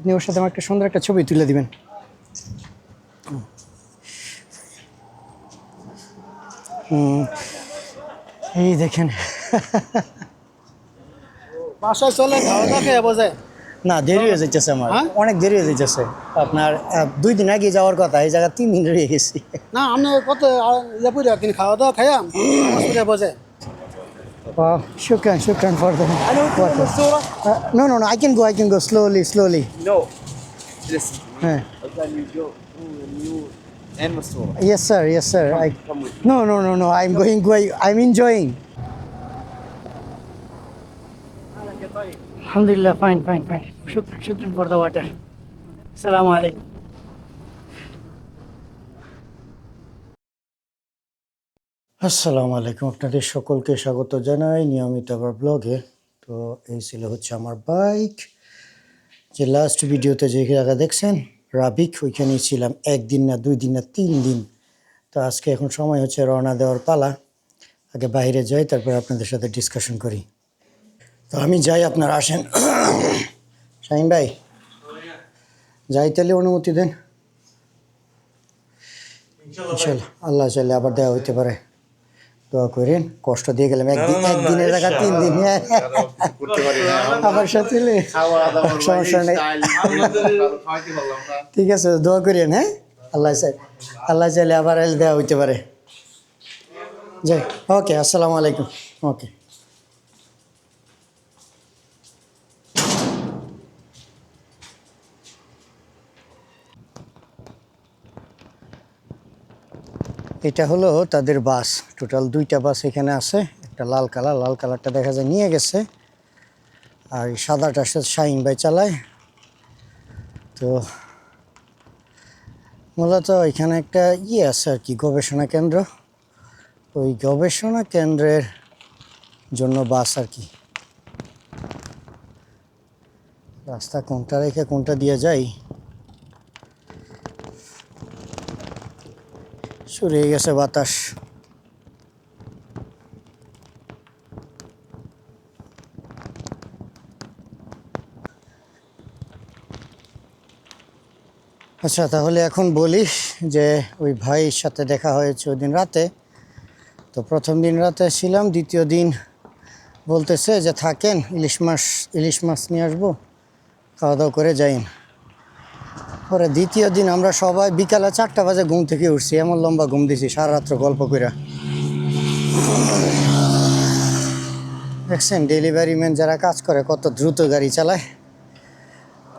আপনি ওর সাথে আমার একটা সুন্দর একটা ছবি তুলে দিবেন। এই দেখেন। বাসায় চলে খাওয়া দাওয়া খেয়ে বোঝে না দেরি হয়ে যাইতেছে আমার। হ্যাঁ? অনেক দেরি হয়ে যাইতেছে। আপনার দুই দিন আগে যাওয়ার কথা এই জায়গা তিন দিন রয়ে গেছি। না কত ইয়ে তিনি খাওয়া দাওয়া খাইয়া বোঝে Wow, shukran, shukran for the water. Uh, no, no, no, I can go, I can go slowly, slowly. No. Listen, Uh, when you go to new and Masora. yes, sir, yes, sir. I, Come with no, no, no, no, I'm going, going, I'm enjoying. Alhamdulillah, fine, fine, fine. Shukran, shukran for the water. Assalamu alaikum. আসসালামু আলাইকুম আপনাদের সকলকে স্বাগত জানাই নিয়মিত আবার ব্লগে। তো এই ছিল হচ্ছে আমার বাইক যে লাস্ট ভিডিওতে যে জায়গা দেখছেন রাবিক ওইখানেই ছিলাম একদিন না দুই দিন না তিন দিন। তো আজকে এখন সময় হচ্ছে রওনা দেওয়ার পালা। আগে বাইরে যাই তারপর আপনাদের সাথে ডিসকাশন করি। তো আমি যাই আপনারা আসেন। শাহিন ভাই যাই তাহলে অনুমতি দেন। ইনশাল্লাহ আল্লাহ চাইলে আবার দেওয়া হইতে পারে। দোয়া করেন কষ্ট দিয়ে গেলাম। একদিন একদিনের জায়গা তিন দিন। হ্যাঁ। সাথে সমস্যা নেই। ঠিক আছে দোয়া করিয়েন হ্যাঁ? আল্লাহ চাই আল্লাহ চাইলে আবার এলে দেওয়া হইতে পারে। যাই ওকে আসসালামু আলাইকুম। ওকে। এটা হলো তাদের বাস। টোটাল দুইটা বাস এখানে আছে, একটা লাল কালার, লাল কালারটা দেখা যায় নিয়ে গেছে, আর সাদাটা সে শাহিন ভাই চালায়। তো মূলত এখানে একটা ইয়ে আছে আর কি, গবেষণা কেন্দ্র। ওই গবেষণা কেন্দ্রের জন্য বাস আর কি। রাস্তা কোনটা রেখে কোনটা দিয়ে যাই? হয়ে গেছে বাতাস। আচ্ছা তাহলে এখন বলি যে ওই ভাইয়ের সাথে দেখা হয়েছে ওই দিন রাতে। তো প্রথম দিন রাতে ছিলাম, দ্বিতীয় দিন বলতেছে যে থাকেন, ইলিশ মাছ ইলিশ মাছ নিয়ে আসব খাওয়া দাওয়া করে যাইন পরে দ্বিতীয় দিন আমরা সবাই বিকালে চারটা বাজে ঘুম থেকে উঠছি, এমন লম্বা ঘুম দিছি সারা রাত্র গল্প কইরা। দেখছেন, ডেলিভারি ম্যান যারা কাজ করে কত দ্রুত গাড়ি চালায়,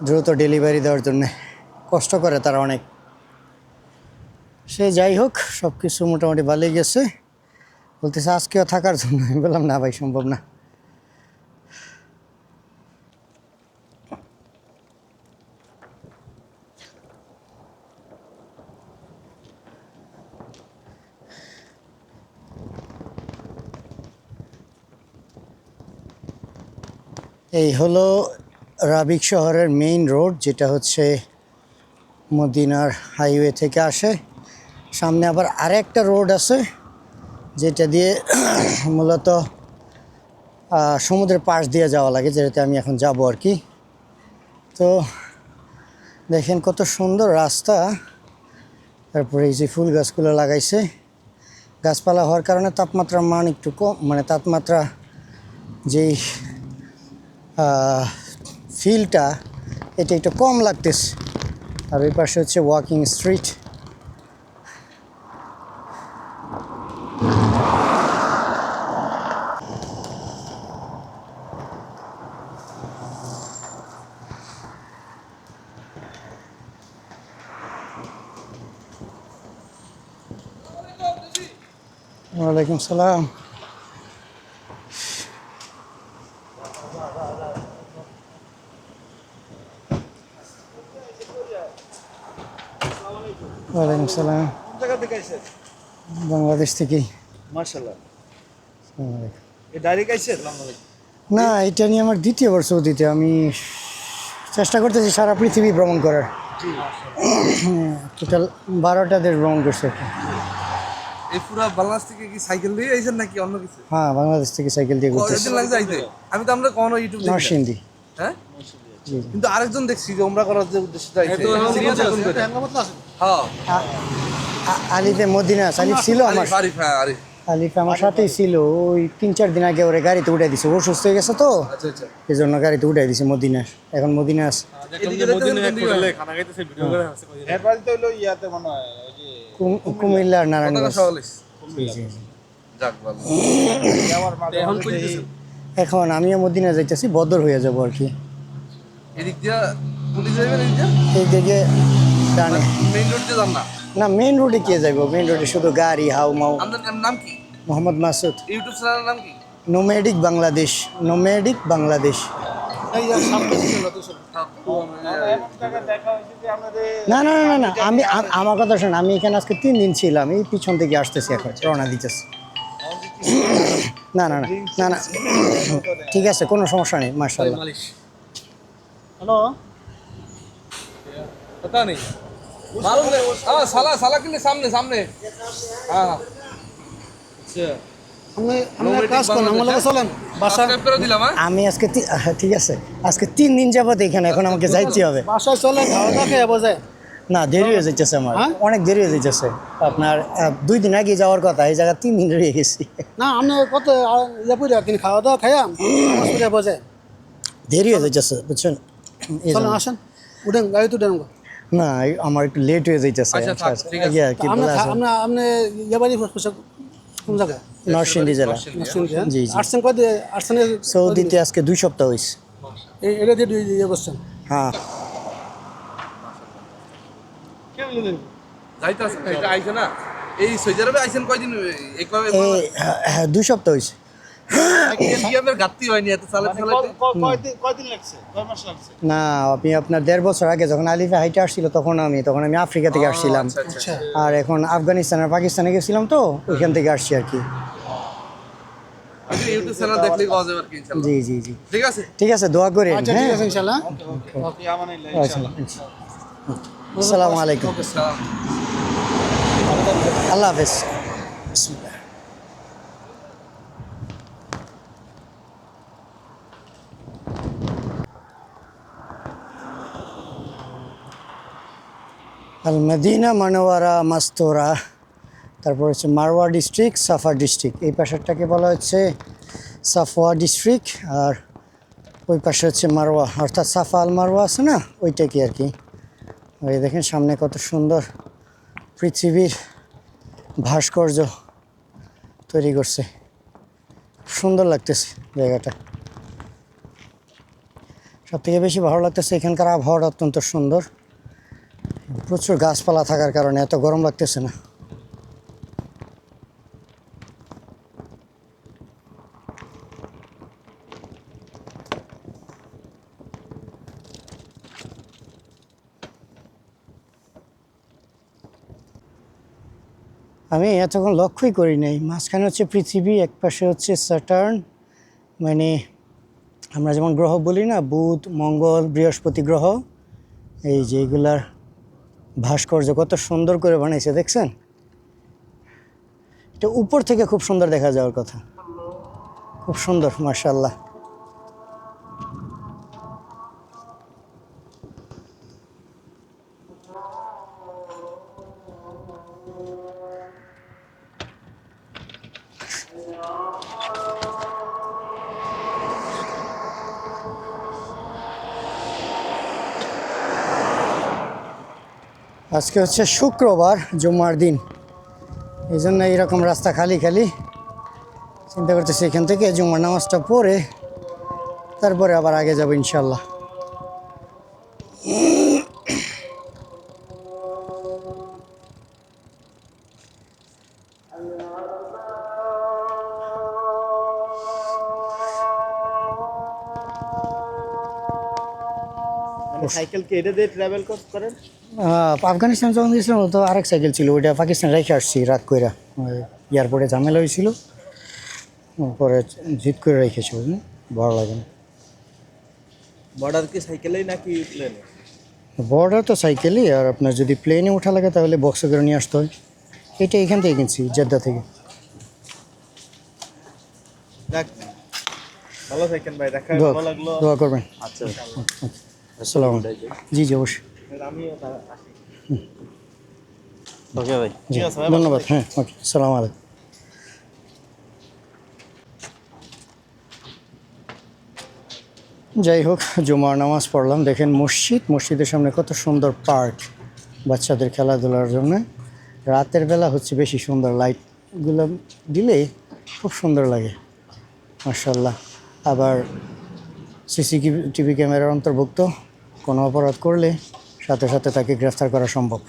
দ্রুত ডেলিভারি দেওয়ার জন্যে। কষ্ট করে তারা অনেক। সে যাই হোক সব কিছু মোটামুটি ভালোই গেছে। বলতেছে, আজকেও থাকার জন্য। আমি বললাম, না ভাই, সম্ভব না। এই হলো রাবিক শহরের মেইন রোড যেটা হচ্ছে মদিনার হাইওয়ে থেকে আসে। সামনে আবার আরেকটা রোড আছে, যেটা দিয়ে মূলত সমুদ্রের পাশ দিয়ে যাওয়া লাগে, যেটাতে আমি এখন যাব আর কি। তো দেখেন কত সুন্দর রাস্তা। তারপরে এই যে ফুল গাছগুলো লাগাইছে। গাছপালা হওয়ার কারণে তাপমাত্রার মান একটু কম মানে তাপমাত্রা যেই ফিলটা এটা একটু কম লাগতেছে। আর ওই পাশে হচ্ছে ওয়াকিং স্ট্রিট ওয়ালাইকুম সালাম। ওয়ালাইকুম সালাম। বাংলাদেশ থেকেই। মার্শাল্লাহ। ডাইরেক্ট আইছে না এটা নিয়ে আমার দ্বিতীয় বর্ষ দিতে আমি চেষ্টা করতেছি সারা পৃথিবী ভ্রমণ করার। টোটাল বারোটা দেশ ভ্রমণ করছে। এই পুরো বাংলাদেশ থেকে কি সাইকেল দিয়ে আইছেন নাকি অন্য কিছু? হ্যাঁ বাংলাদেশ থেকে সাইকেল দিয়ে ঘুরতেছি। আমি তো আমরা কোনো ইউটিউব নরসিংদী। হ্যাঁ? কিন্তু আরেকজন দেখছি যে ওমরা করার যে উদ্দেশ্য চাইছে আছে হ্যাঁ আ- আ- মদিনা। আলিফ ছিল আমার আরিফ হ্যাঁ আরিফ আলিফ আমার সাথেই ছিল ওই তিন চার দিন আগে ওরে গাড়িতে উঠে দিছে ও সুস্থ হয়ে গেছে তো? আচ্ছা আচ্ছা। এই জন্য গাড়িতে উঠে দিছে মদিনা এখন মদিনা আছে। হয়? এর বাড়ি তো হলো ইয়াতে মনে হয় ওই যে কুম- কুমিল্লা আর নারায়ণগঞ্জ? এখন আমিও মদিনা যাইতেছি বদর হয়ে যাব আর কি। এদিক দিয়া পুলিশ যাবেন এদিক দিয়া এই দিকে মেইন রোড দিয়ে যান না? না মেইন রোডে কে যাব মেইন রোডে শুধু গাড়ি হাউ মাউ। আপনার নাম কি? মোহাম্মদ মাসুদ। ইউটিউব চ্যানেলের নাম কি? নোমেডিক বাংলাদেশ নোমেডিক বাংলাদেশ না না না না আমি আমার কথা শোন আমি এখানে আজকে তিন দিন ছিলাম এই পিছন থেকে আসতেছি এখন রওনা দিতেছি। না না না না না। ঠিক আছে কোনো সমস্যা নেই মার্শাল্লাহ হ্যালো पता नहीं मालूम नहीं हाँ साला साला के लिए सामने सामने हाँ हाँ अच्छा আপনি আপনি এক কাজ করেন আমার লগে চলেন বাসা সাবস্ক্রাইব করে দিলাম হ্যাঁ আমি আজকে তি- আহ, ঠিক আছে আজকে তিন দিন যাবত এখানে এখন আমাকে যাইতে হবে বাসায় চলে খাওয়া দাওয়া খেয়ে বোঝে না দেরি হয়ে যাইতেছে আমার হ্যাঁ? অনেক দেরি হয়ে যাইতেছে আপনার আহ, দুই দিন আগে যাওয়ার কথা এই জায়গা তিন দিন রয়ে গেছি না আপনি কত ইয়ে পুরে কিন্তু খাওয়া দাওয়া খাইয়াম আমার পুরে বোঝে দেরি হয়ে যাইতেছে বুঝছেন আসেন। উঠেন গাড়িতে উঠেন না এই আমার একটু লেট হয়ে যাইতেছে আচ্ছা, থাক, ঠিক আছে। ইয়ে, আপনি ইয়ে কোন জায়গায়? নরসিংদী জেলা। হ্যাঁ? জি, জি। কয় সৌদিতে আজকে দুই সপ্তাহ হয়েছে এটা দিয়ে দুই- ইয়ে করছেন। হ্যাঁ। যাইতে আছে না? এই সৌদি আরবে কয়দিন? হ্যাঁ, হ্যাঁ, দুই সপ্তাহ হয়েছে না আমি আপনার দেড় বছর আগে যখন আলিফে হাইটে আসছিল তখন আমি তখন আমি আফ্রিকা থেকে আসছিলাম। আচ্ছা আচ্ছা আর এখন আফগানিস্তান আর পাকিস্তানে গেছিলাম তো ওইখান থেকে আসছি আর কি। আপনি ইউটিউব চ্যানেল দেখলেই পাওয়া যাবে আর কি ইনশাআল্লাহ জি জি জি। ঠিক আছে? ঠিক আছে দোয়া আচ্ছা হ্যাঁ। আচ্ছা, আচ্ছা। আসসালামু আলাইকুম। আল্লাহ হাফেজ। আল মদিনা মানোয়ারা, মাস্তোরা, তারপর হচ্ছে মারওয়া ডিস্ট্রিক্ট, সাফা ডিস্ট্রিক্ট। এই পাশেরটাকে বলা হচ্ছে সাফওয়া ডিস্ট্রিক্ট আর ওই পাশে হচ্ছে মারওয়া। অর্থাৎ সাফা আল মারওয়া আছে না? ওইটা কি আর কি। ওই দেখেন সামনে কত সুন্দর পৃথিবীর ভাস্কর্য তৈরি করছে। সুন্দর লাগতেছে জায়গাটা। সব থেকে বেশি ভালো লাগতেছে এখানকার আবহাওয়াটা অত্যন্ত সুন্দর। প্রচুর গাছপালা থাকার কারণে এত গরম লাগতেছে না। আমি এতক্ষণ লক্ষ্যই করি নাই। মাঝখানে হচ্ছে পৃথিবী, এক পাশে হচ্ছে স্যাটার্ন মানে আমরা যেমন গ্রহ বলি না, বুধ, মঙ্গল, বৃহস্পতি গ্রহ, এই যে এগুলার ভাস্কর্য কত সুন্দর করে বানাইছে, দেখছেন? এটা উপর থেকে খুব সুন্দর দেখা যাওয়ার কথা। খুব সুন্দর মার্শাল্লাহ আজকে হচ্ছে শুক্রবার, জুম্মার দিন। এই জন্য এইরকম রাস্তা খালি খালি। চিন্তা করতেছি এখান থেকে জুম্মার নামাজটা পড়ে, তারপরে আবার আগে যাব ইনশাল্লাহ। মানে সাইকেল কি এটা দিয়ে ট্রাভেল করেন আফগানিস্তান যখন গেছিলাম তো আরেক সাইকেল ছিল ওইটা পাকিস্তান রেখে আসছি রাত কইরা। এয়ারপোর্টে ঝামেলা হয়েছিল পরে জিত করে রেখেছি বুঝলেন? ভালো লাগে না। বর্ডার কি সাইকেলেই নাকি প্লেনে বর্ডার তো সাইকেলই আর আপনার যদি প্লেনে ওঠা লাগে তাহলে বক্সে করে নিয়ে আসতে হয়। এটা এখান থেকে কিনছি জেদ্দা থেকে। ভালো থাকেন ভাই দেখা ভালো লাগল। দোয়া করবেন। আচ্ছা সালাম জি জি অবশ্যই। ওকে ভাই ধন্যবাদ হ্যাঁ ওকে সালাম আলাইকুম। যাই হোক জুমার নামাজ পড়লাম দেখেন মসজিদ মসজিদের সামনে কত সুন্দর পার্ক বাচ্চাদের খেলাধুলার জন্য। রাতের বেলা হচ্ছে বেশি সুন্দর লাইটগুলো দিলে খুব সুন্দর লাগে মার্শাল্লাহ আবার সিসি টিভি ক্যামেরার অন্তর্ভুক্ত কোনো অপরাধ করলে সাথে সাথে তাকে গ্রেফতার করা সম্ভব।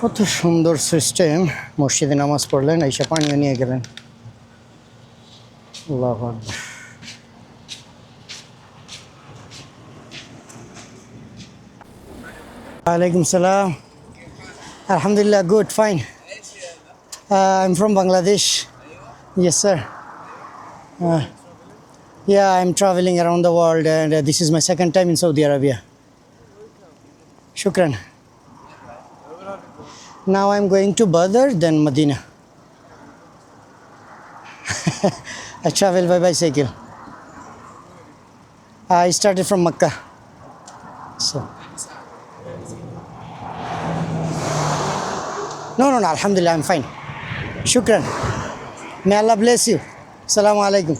কত সুন্দর সিস্টেম। মসজিদে নামাজ পড়লেন এসে পানিও নিয়ে গেলেন। আল্লাহু Alaikum salam. Alhamdulillah, good, fine. Uh, I'm from Bangladesh. Yes, sir. Uh, yeah, I'm traveling around the world, and uh, this is my second time in Saudi Arabia. Shukran. Now I'm going to Badr, then Medina. I travel by bicycle. I started from Makkah. So. No, no, no, Alhamdulillah, I'm fine. Shukran. May Allah bless you. Assalamu alaikum.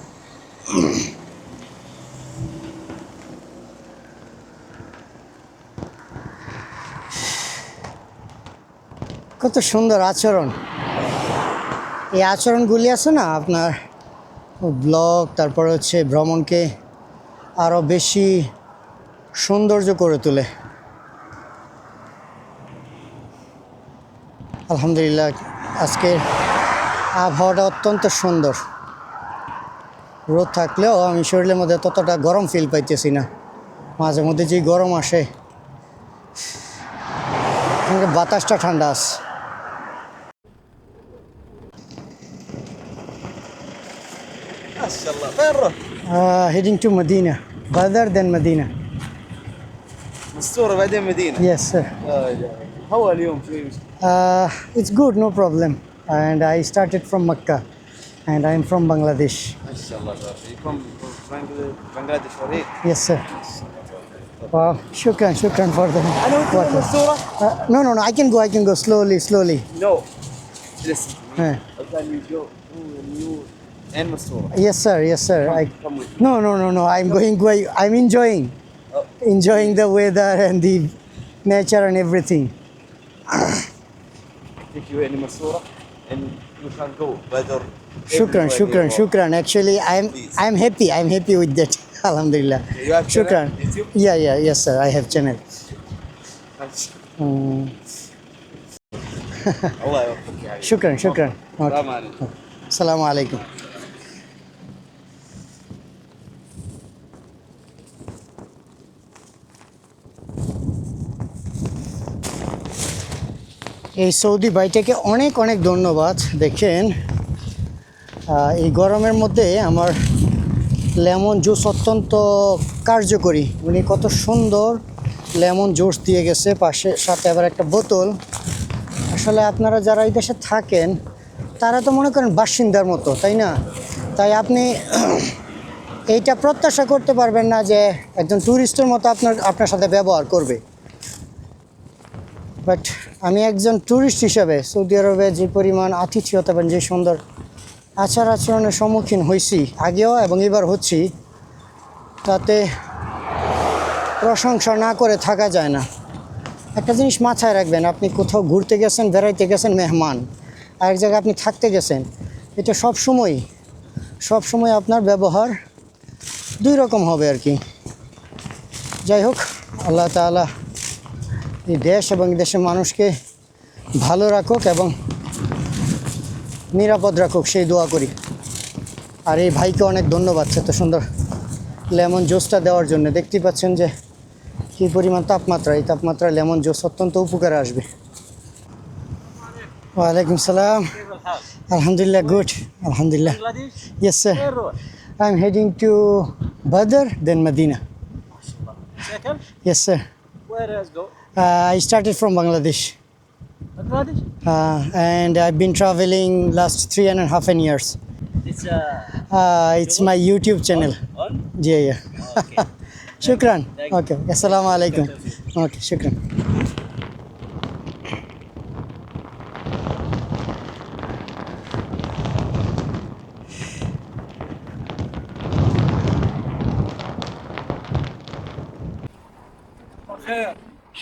কত সুন্দর আচরণ এই আচরণগুলি আছে না আপনার blog তারপর হচ্ছে ভ্রমণকে আরও বেশি সৌন্দর্য করে তোলে আলহামদুলিল্লাহ আজকের আবহাওয়াটা অত্যন্ত সুন্দর রোদ থাকলেও আমি শরীরের মধ্যে ততটা গরম ফিল পাইতেছি না মাঝে মধ্যে যেই গরম আসে এখানকার বাতাসটা ঠান্ডা আছে ما شاء الله فين رحت؟ Uh, heading to Medina. Badr then Medina. مستورة بعدين مدينة Yes, sir. How early home feels? Uh, it's good, no problem. And I started from Makkah and I'm from Bangladesh. MashaAllah, sir. You from Bangladesh for it? Yes, sir. Wow, shukran, shukran for the. I know the surah. Uh, no, no, no, I can go, I can go slowly, slowly. No, listen. Uh. You go, you and Masura. Yes, sir, yes, sir. Come, I, come with. No, no, no, no, I'm no. going, going, I'm enjoying. Oh. Enjoying the weather and the nature and everything take you any Masura and you can go whether Shukran, Shukran, Shukran. Actually, I'm Please. I'm happy. I'm happy with that. Alhamdulillah. You have Shukran. Channel, yeah, yeah, yes, sir. I have channel. Shukran, Shukran. Okay. Assalamu alaikum. এই Saudi ভাইটাকে অনেক অনেক ধন্যবাদ। দেখেন এই গরমের মধ্যে আমার লেমন জুস অত্যন্ত কার্যকরী। উনি কত সুন্দর লেমন জুস দিয়ে গেছে, পাশে, সাথে আবার একটা বোতল। আসলে আপনারা যারা এই দেশে থাকেন, তারা তো মনে করেন বাসিন্দার মতো, তাই না? তাই আপনি এইটা প্রত্যাশা করতে পারবেন না যে একজন ট্যুরিস্টের মতো আপনার আপনার সাথে ব্যবহার করবে। বাট আমি একজন ট্যুরিস্ট হিসাবে সৌদি আরবে যে পরিমাণ আতিথ্যতা এবং যে সুন্দর আচার আচরণের সম্মুখীন হয়েছি আগেও এবং এবার হচ্ছি, তাতে প্রশংসা না করে থাকা যায় না। একটা জিনিস মাথায় রাখবেন, আপনি কোথাও ঘুরতে গেছেন, বেড়াইতে গেছেন, মেহমান আর এক জায়গায় আপনি থাকতে গেছেন, এটা সব সময় সব সময় আপনার ব্যবহার দুই রকম হবে আর কি। যাই হোক, আল্লাহ তাআলা এই দেশ এবং দেশের মানুষকে ভালো রাখুক এবং নিরাপদ রাখুক সেই দোয়া করি। আর এই ভাইকে অনেক ধন্যবাদ এত সুন্দর লেমন জুসটা দেওয়ার জন্য। দেখতেই পাচ্ছেন যে কী পরিমাণ তাপমাত্রা এই তাপমাত্রা লেমন জুস অত্যন্ত উপকারে আসবে। ওয়ালাইকুম সালাম। আলহামদুলিল্লাহ গুড। আলহামদুলিল্লাহ। Yes sir I am heading to Badr then Medina Second? Yes, sir. Where has go? Uh, I started from Bangladesh. Bangladesh? Uh, and I've been traveling last three and a half an years. It's uh, Uh, it's my YouTube channel. on? Yeah, yeah. Okay. Shukran. Okay. Assalamu alaikum. Okay, shukran.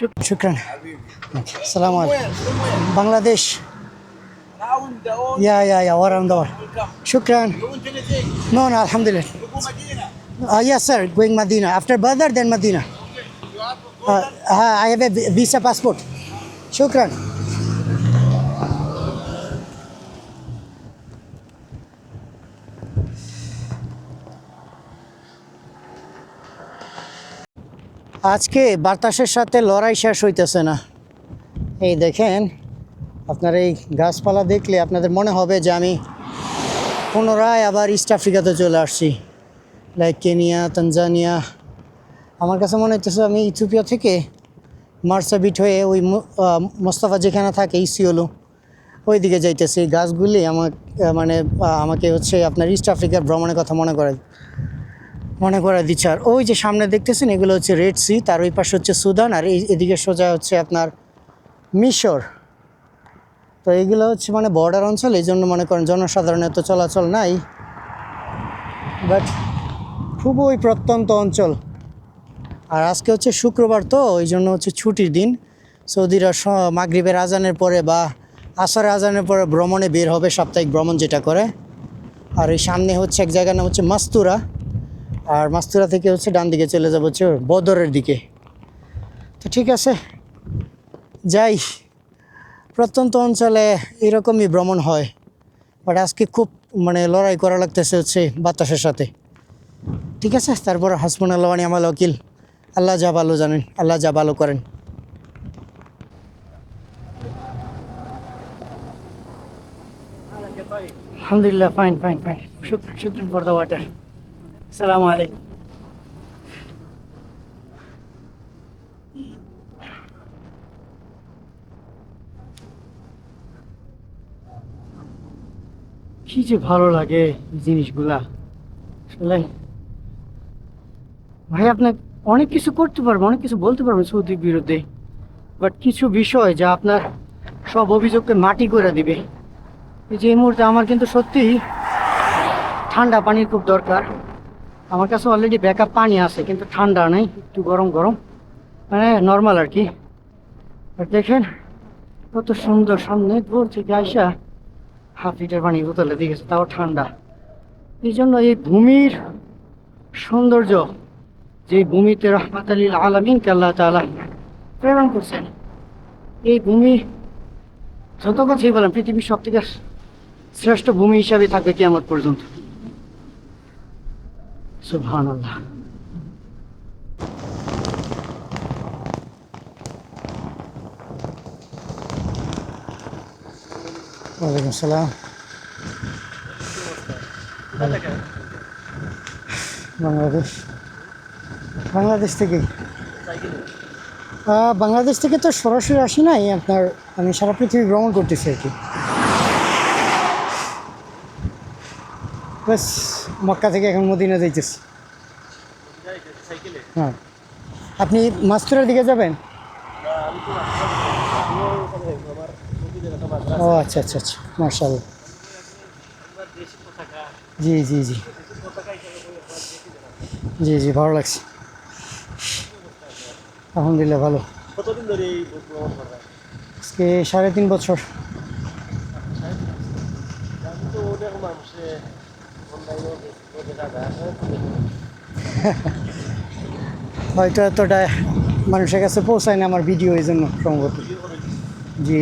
शुक्रन। सलाम बांग्लादेश। या या या, और Ahmedabad शुक्रन। No, ना अलहमदिल्ला yes sir going Medina after bother then Medina हाँ I have a visa passport शुक्रन। আজকে বাতাসের সাথে লড়াই শেষ হইতেছে না। এই দেখেন, আপনার এই গাছপালা দেখলে আপনাদের মনে হবে যে আমি পুনরায় আবার ইস্ট আফ্রিকাতে চলে আসছি। লাইক কেনিয়া তানজানিয়া আমার কাছে মনে হচ্ছে আমি ইথিওপিয়া থেকে মার্সাবিট হয়ে ওই মোস্তফা যেখানে থাকে ইসিওলো ওই দিকে যাইতেছি। গাছগুলি আমার মানে আমাকে হচ্ছে আপনার ইস্ট আফ্রিকার ভ্রমণের কথা মনে করে মনে করা দিচ্ছে। আর ওই যে সামনে দেখতেছেন, এগুলো হচ্ছে রেড সি তার ওই পাশে হচ্ছে সুদান আর এদিকে সোজা হচ্ছে আপনার মিশর তো এইগুলো হচ্ছে মানে বর্ডার অঞ্চল, এই জন্য মনে করেন জনসাধারণের তো চলাচল নাই। বাট খুবই প্রত্যন্ত অঞ্চল। আর আজকে হচ্ছে শুক্রবার তো, ওই জন্য হচ্ছে ছুটির দিন। সৌদিরা মাগরিবের আজানের পরে বা আসার আজানের পরে ভ্রমণে বের হবে সাপ্তাহিক ভ্রমণ যেটা করে। আর এই সামনে হচ্ছে এক জায়গার নাম হচ্ছে মাস্তুরা। আর মাস্তুরা থেকে হচ্ছে ডান দিকে চলে যাব হচ্ছে বদরের দিকে। তো ঠিক আছে, যাই। প্রত্যন্ত অঞ্চলে এরকমই ভ্রমণ হয় বাট আজকে খুব মানে লড়াই করা লাগতেছে হচ্ছে বাতাসের সাথে। ঠিক আছে, তারপর হাসবুন আল্লাহানি আমার ওকিল আল্লাহ যা ভালো জানেন, আল্লাহ যা ভালো করেন। আলহামদুলিল্লাহ ফাইন ফাইন ফাইন শুক্র শুক্র ফর দ্য ওয়াটার সালামু আলাইকুম। কি যে ভালো লাগে জিনিসগুলা। আসলে ভাই আপনার অনেক কিছু করতে পারবেন, অনেক কিছু বলতে পারবেন সৌদির বিরুদ্ধে। বাট কিছু বিষয় যা আপনার সব অভিযোগকে মাটি করে দিবে। এই যে এই মুহূর্তে আমার কিন্তু সত্যি ঠান্ডা পানির খুব দরকার। আমার কাছে অলরেডি ব্যাকআপ পানি আছে, কিন্তু ঠান্ডা নেই, একটু গরম গরম। মানে নর্মাল আর কি। আর দেখেন, কত সুন্দর সামনে দূর থেকে আইসা হাফ লিটার পানি বোতলে দিয়ে গেছে, তাও ঠান্ডা। এই জন্য এই ভূমির সৌন্দর্য, যে ভূমিতে রহমাত আলীল আলমিনকে আল্লাহ তালা প্রেরণ করছেন, এই ভূমি যত কথাই বলেন, পৃথিবীর সব থেকে শ্রেষ্ঠ ভূমি হিসাবে থাকবে কিয়ামত পর্যন্ত। সুবহান আল্লাহ ওয়ালাইকুম আসসালাম বাংলাদেশ। বাংলাদেশ থেকে? বাংলাদেশ থেকে তো সরাসরি আসি নাই আপনার, আমি সারা পৃথিবী ভ্রমণ করতেছি আর কি। মক্কা থেকে এখন মদিনা যাইতেছি। হ্যাঁ। আপনি মাস্তুরের দিকে যাবেন? ও আচ্ছা আচ্ছা আচ্ছা। মার্শাল জি জি জি। জি জি, ভালো লাগছে। আলহামদুলিল্লাহ, ভালো। আজকে সাড়ে তিন বছর। হয়তো এতটা মানুষের কাছে পৌঁছায় না আমার ভিডিও এই জন্য সম্ভবত। জি।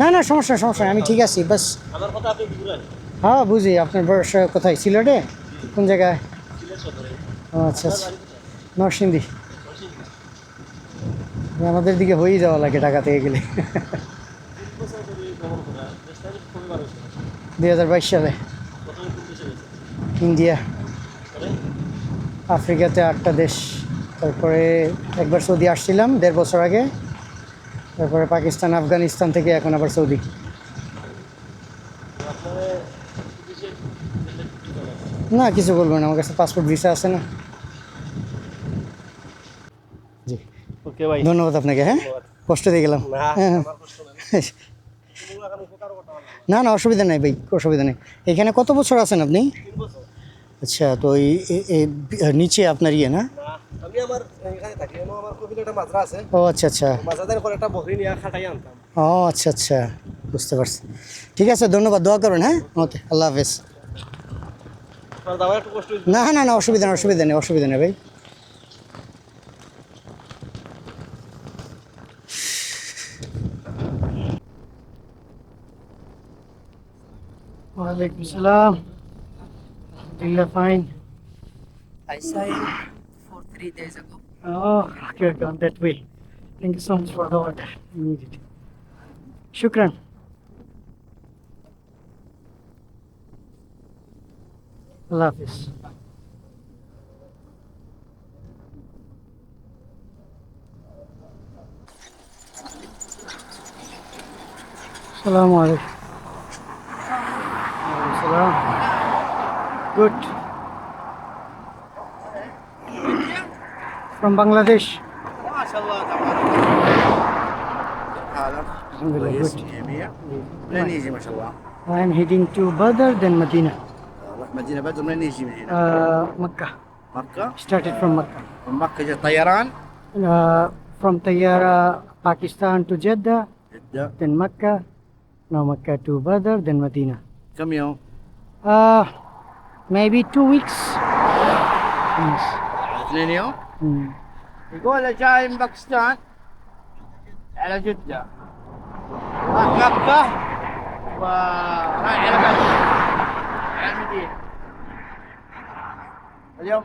না না সমস্যা সমস্যা আমি ঠিক আছি বাস। হ্যাঁ বুঝি আপনার বয়স কোথায়? সিলেটে? কোন জায়গায়? ও আচ্ছা আচ্ছা। নরসিংদী। আমাদের দিকে হয়েই যাওয়া লাগে ঢাকা থেকে গেলে বছর ধরে ভ্রমণ করা দেশটা খুবই ভালো ছিল দুই হাজার বাইশ সালে। ইন্ডিয়া। আফ্রিকাতে আটটা দেশ। তারপরে একবার সৌদি আসছিলাম দেড় বছর আগে। তারপরে পাকিস্তান আফগানিস্তান থেকে এখন আবার সৌদি। না কিছু বলব না আমার কাছে পাসপোর্ট ভিসা আছে না। জি। ওকে ভাই ধন্যবাদ আপনাকে হ্যাঁ? কষ্ট দিয়ে গেলাম। হ্যাঁ। না না অসুবিধা নেই ভাই অসুবিধা নেই। এখানে কত বছর আছেন আপনি? আচ্ছা তো এই নিচে আপনার ইয়ে না? আমি আমার এখানে থাকি আমার কবিতা মাজরা আছে। ও আচ্ছা আচ্ছা। মাজাদের করে একটা বকরি নিয়ে খাটাই আনতাম। ও আচ্ছা আচ্ছা বুঝতে পারছি। ঠিক আছে ধন্যবাদ দোয়া করবেন হ্যাঁ? ওকে আল্লাহ হাফেজ। না না না অসুবিধা নেই অসুবিধা নেই অসুবিধা নেই ভাই। ওয়ালাইকুম সালাম আলহামদুলিল্লাহ fine I saw him for three days ago. Oh, okay, okay, on that way. Thank you so much for the order. I need it. Shukran. Allah Hafiz. Assalamu alaikum. Waalaikum Salam. Good. From Bangladesh. Alhamdulillah, good. منين يجي ما شاء الله I am heading to Badr, then Medina. نروح مدينه بدر منين يجي من هنا Uh, Makkah. مكه Started from Makkah. من مكه جاء طيران Uh, from Tayyara, Pakistan to Jeddah, جده then Makkah. Now Makkah to Badr, then Medina. كم يوم؟ Uh, maybe two weeks. Yes. Ninyo? Hmm. Ikaw, ala siya yung box dyan. Ala shoot dyan. Hanggap ka. Wah, kan ala ka. Ala mo di. Alam,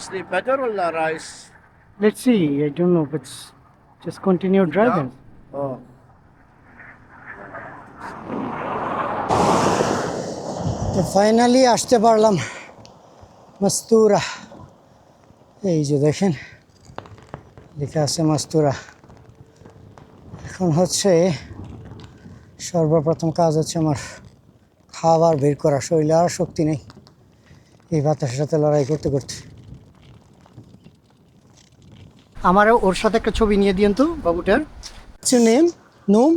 sleep better or rice? Let's see. I don't know, but just continue driving. Oh. তো finally আসতে পারলাম। মাস্তুরা এই যে দেখেন লেখা আছে মাস্তুরা। এখন হচ্ছে সর্বপ্রথম কাজ হচ্ছে আমার খাবার বের করা শরীরে আর শক্তি নেই। এই বাতাসের সাথে লড়াই করতে করতে। আমারও ওর সাথে একটা ছবি নিয়ে দিয়েন তো বাবুটার। নেম? নোম.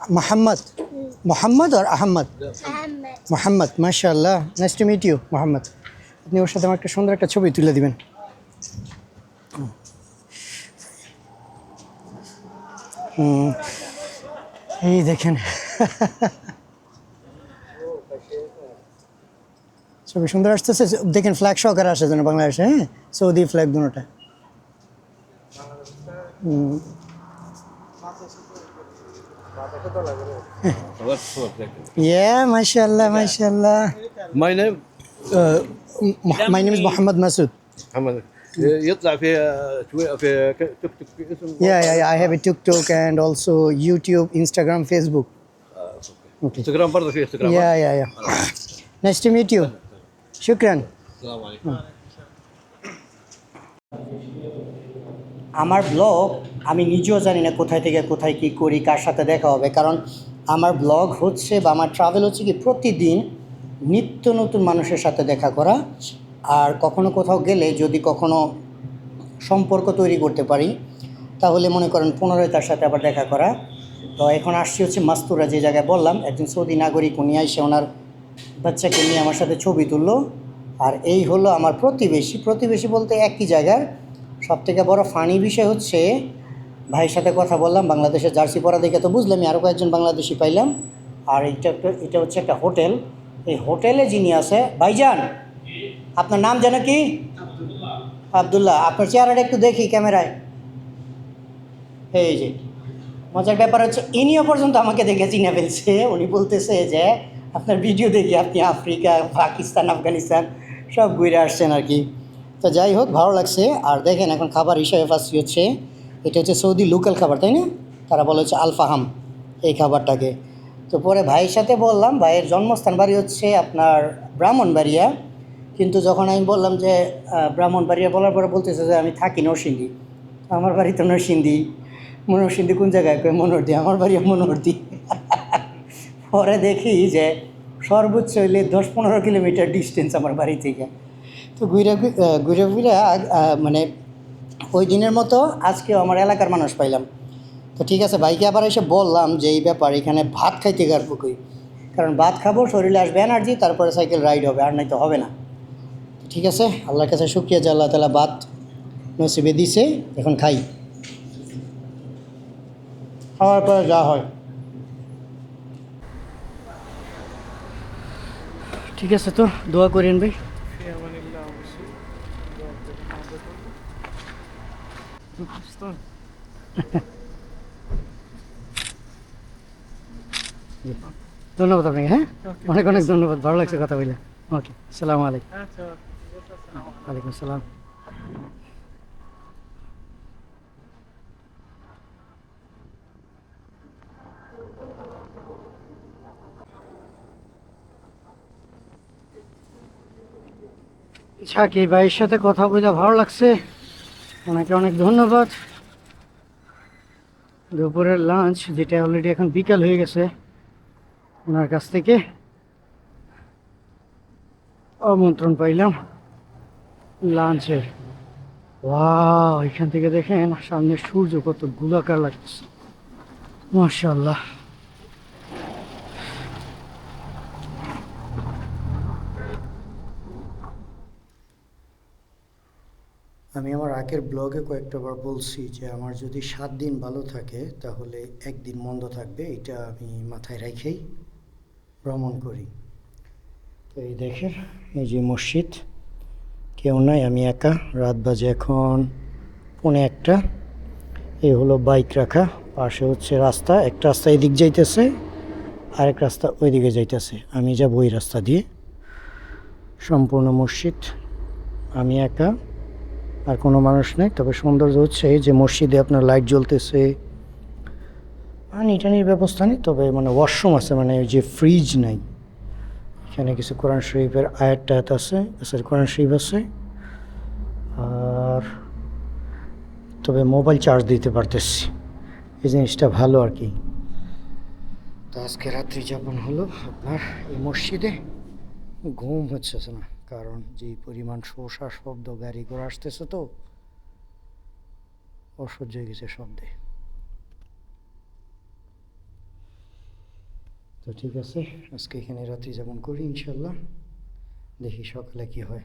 মোহাম্মদ। মোহাম্মদ আর আহম্মদ. মোহাম্মদ মাশাআল্লাহ। Nice to meet you Mohammad. আপনি ওর সাথে আমার একটা সুন্দর একটা ছবি তুলে দিবেন। হুম, এই দেখেন। ছবি সুন্দর আসতেছে। দেখেন ফ্ল্যাগ সহকারে আসে যেন বাংলাদেশে হ্যাঁ? সৌদি ফ্ল্যাগ দুটোটা ইয়া মাশাআল্লাহ মাশাআল্লাহ My name Uh, m- my name is Muhammad Masood. محمد يطلع في توي- في ك- تيك توك في اسم Yeah, yeah, yeah. I have a TikTok and also YouTube, Instagram, Facebook. Okay. انستغرام برضه في انستغرام Yeah, yeah, yeah. Nice to meet you. Shukran. السلام عليكم আমার blog আমি নিজেও জানি না কোথায় থেকে কোথায় কি করি, কার সাথে দেখা হবে। কারণ আমার ব্লগ হচ্ছে বা আমার ট্রাভেল হচ্ছে কি প্রতিদিন নিত্য নতুন মানুষের সাথে দেখা করা। আর কখনো কোথাও গেলে যদি কখনো সম্পর্ক তৈরি করতে পারি, তাহলে মনে করেন পুনরায় তার সাথে আবার দেখা করা। তো এখন আসছি হচ্ছে মাস্তুরা যে জায়গায় বললাম, একজন সৌদি নাগরিক, উনি এসে ওনার বাচ্চাকে নিয়ে আমার সাথে ছবি তুললো। আর এই হলো আমার প্রতিবেশী। প্রতিবেশী বলতে একই জায়গার। সব থেকে বড় ফানি বিষয় হচ্ছে ভাইয়ের সাথে কথা বললাম বাংলাদেশের জার্সি পরা দেখে তো বুঝলামই আরও কয়েকজন বাংলাদেশি পাইলাম। আর এটা একটা এটা হচ্ছে একটা হোটেল। এই হোটেলে যিনি আছে ভাইজান আপনার নাম যেন কি? আবদুল্লাহ। আপনার চেহারাটা একটু দেখি ক্যামেরায়। এই যে মজার ব্যাপার হচ্ছে ইনিও পর্যন্ত আমাকে দেখে চিনে ফেলছে। উনি বলতেছে যে আপনার ভিডিও দেখি আপনি আফ্রিকা পাকিস্তান আফগানিস্তান সব ঘুরে আসছেন আর কি। তো যাই হোক ভালো লাগছে। আর দেখেন এখন খাবার হিসাবে ফার্স্ট হচ্ছে এটা হচ্ছে সৌদি লোকাল খাবার, তাই না? তারা বলে হচ্ছে আলফাহাম এই খাবারটাকে। তো পরে ভাইয়ের সাথে বললাম, ভাইয়ের জন্মস্থান বাড়ি হচ্ছে আপনার ব্রাহ্মণবাড়িয়া। কিন্তু যখন আমি বললাম যে ব্রাহ্মণবাড়িয়া বলার পরে বলতেছে যে, আমি থাকি নরসিংদী। আমার বাড়ি তো নরসিংদী। মনোরসিংদী কোন জায়গায়? কই মনোহরদি আমার বাড়ি মনোহরদি পরে দেখি যে, সর্বোচ্চ হইলে দশ পনেরো কিলোমিটার ডিস্টেন্স আমার বাড়ি থেকে। তো ঘুরে ঘুরে ঘুরে মানে ওই দিনের মতো আজকেও আমার এলাকার মানুষ পাইলাম। তো ঠিক আছে, ভাইকে আবার এসে বললাম যে এই ব্যাপার, এখানে ভাত খাইতে গারবো কই? কারণ ভাত খাব, শরীরে আসবে এনার্জি তারপরে সাইকেল রাইড হবে, আর নাই তো হবে না। ঠিক আছে, আল্লাহর কাছে শুক্রিয়া যে আল্লাহ তালা ভাত নসিবে দিছে, এখন খাই। খাওয়ার পরে যা হয়। ঠিক আছে তো, দোয়া করেন ভাই। ধন্যবাদ আপনাকে হ্যাঁ? অনেক অনেক ধন্যবাদ ভালো লাগছে কথা বলে। ওকে সালাম আলাইকুম। ওয়ালাইকুম সালাম সাকি ভাইয়ের সাথে কথা বলে ভালো লাগছে। ওনাকে অনেক ধন্যবাদ। দুপুরের লাঞ্চ যেটা অলরেডি এখন বিকাল হয়ে গেছে, ওনার কাছ থেকে আমন্ত্রণ পাইলাম লাঞ্চের। ওয়াও, এখান থেকে দেখেন সামনে সূর্য কত গোলাকার লাগছে। মাশাল্লাহ আমি আমার আগের ব্লগে কয়েকটা বার বলছি যে, আমার যদি সাত দিন ভালো থাকে, তাহলে একদিন মন্দ থাকবে, এটা আমি মাথায় রেখেই ভ্রমণ করি। তো এই দেখেন, এই যে মসজিদ, কেউ নাই, আমি একা। রাত বাজে এখন পৌনে একটা। এই হলো বাইক রাখা, পাশে হচ্ছে রাস্তা, একটা রাস্তা এদিক যাইতেছে, আরেক রাস্তা ওই দিকে যাইতেছে। আমি যাব ওই রাস্তা দিয়ে। সম্পূর্ণ মসজিদ, আমি একা। আর কোনো মানুষ নেই। তবে সৌন্দর্য হচ্ছে যে মসজিদে আপনার লাইট জ্বলতেছে, পানি টানির ব্যবস্থা নেই, তবে মানে ওয়াশরুম আছে মানে ওই যে ফ্রিজ নাই। এখানে কিছু কোরআন শরীফের আয়াত টায়াত আছে সরি কোরআন শরীফ আছে, আর তবে মোবাইল চার্জ দিতে পারতেছি। এই জিনিসটা ভালো আর কি। তো আজকে রাত্রি যাপন হলো, আপনার এই মসজিদে ঘুম হচ্ছে না। কারণ যেই পরিমাণ শোষা শব্দ গাড়ি ঘোড়া আসতেছে তো, অসহ্য হয়ে গেছে শব্দে। তো ঠিক আছে, আজকে এখানে রাত্রি যেমন করি ইনশাল্লাহ। দেখি সকালে কি হয়।